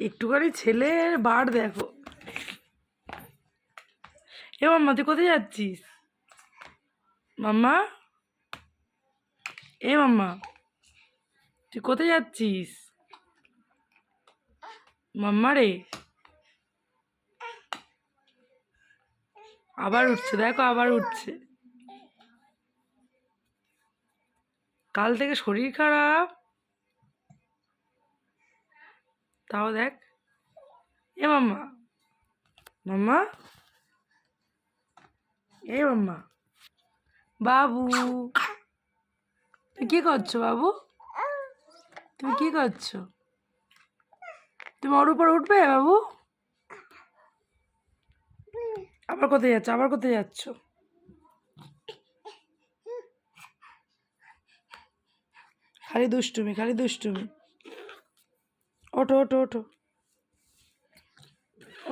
একটুখানি ছেলের বার দেখো। এ মাম্মা, তুই কোথায় যাচ্ছিস? মাম্মা? এ মাম্মা, তুই কোথায় যাচ্ছিস? মাম্মা রে। আবার উঠছে, দেখো আবার উঠছে। কাল থেকে শরীর খারাপ। তাও দেখ। এ মাম্মা। মাম্মা? এ মাম্মা। বাবু। তুমি কি করছ বাবু? তুমি কি করছ? তুমি ওর উপর উঠবে বাবু? আবার কোথায় যাচ্ছ? আবার কোথায় যাচ্ছ? খালি দুষ্টুমি খালি দুষ্টুমি। ওঠো ওঠো ওঠো।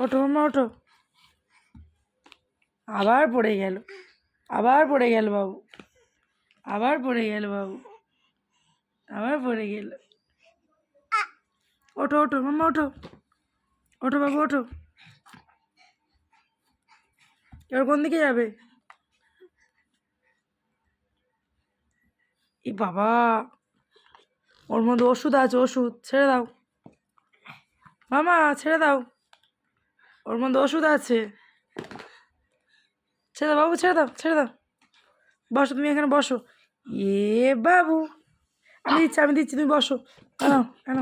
ওঠো মামা, ওঠো। আবার পড়ে গেল, আবার পড়ে গেল বাবু, আবার পড়ে গেল বাবু, আবার পড়ে গেল। ওঠো ওঠো মামা, ওঠো। ওঠো বাবু, ওঠো। এবার কোন দিকে যাবে? ই বাবা, ওর মধ্যে ওষুধ আছে, ওষুধ ছেড়ে দাও। মামা, ছেড়ে দাও। ওর মধ্যে ওষুধ আছে। ছেড়ে দাও বাবু, ছেড়ে দাও ছেড়ে দাও। বসো, তুমি এখানে বসো। এ বাবু, আমি দিচ্ছি আমি দিচ্ছি, তুমি বসো। কেন কেন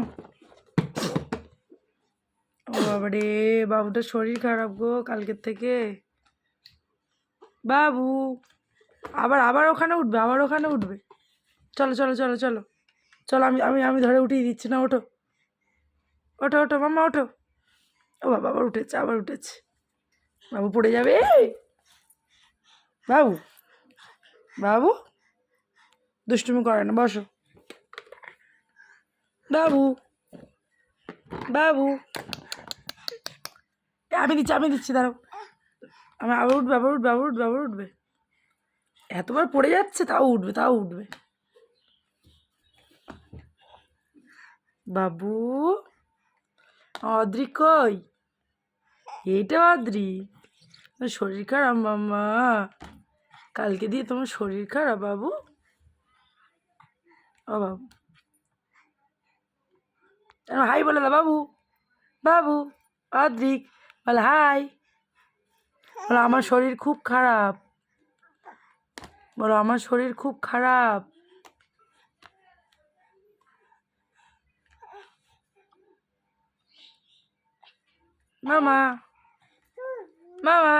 ও বাবা রে বাবুটার শরীর খারাপ গো কালকের থেকে। বাবু, আবার আবার ওখানে উঠবে, আবার ওখানে উঠবে। চলো চলো চলো চলো। চলো, আমি আমি আমি ধরে উঠিয়ে দিচ্ছি, না ওঠো। ওঠো ওঠো, মাম্মা, ওঠো। ও বাবা, আবার উঠেছে আবার উঠেছে। বাবু পড়ে যাবে বাবু বাবু, দুষ্টুমি করে না, বসো। বাবু বাবু। আমি দিচ্ছি আমি দিচ্ছি, দাঁড়াও। আমি আবার উঠবে আবার উঠবে আবার উঠবে আবার উঠবে। এতবার পড়ে যাচ্ছে, তাও উঠবে তাও উঠবে। বাবু অদ্রি কই? এইটা অদ্রি শরীর খারাপ, মাম্মা। কালকে দিয়ে তোমার শরীর খারাপ, বাবু। ও, বাবু। হাই বলে দা বাবু। বাবু অদ্রিক বলে, হাই। বলো, আমার শরীর খুব খারাপ। বলো, আমার শরীর খুব খারাপ। মামা মামা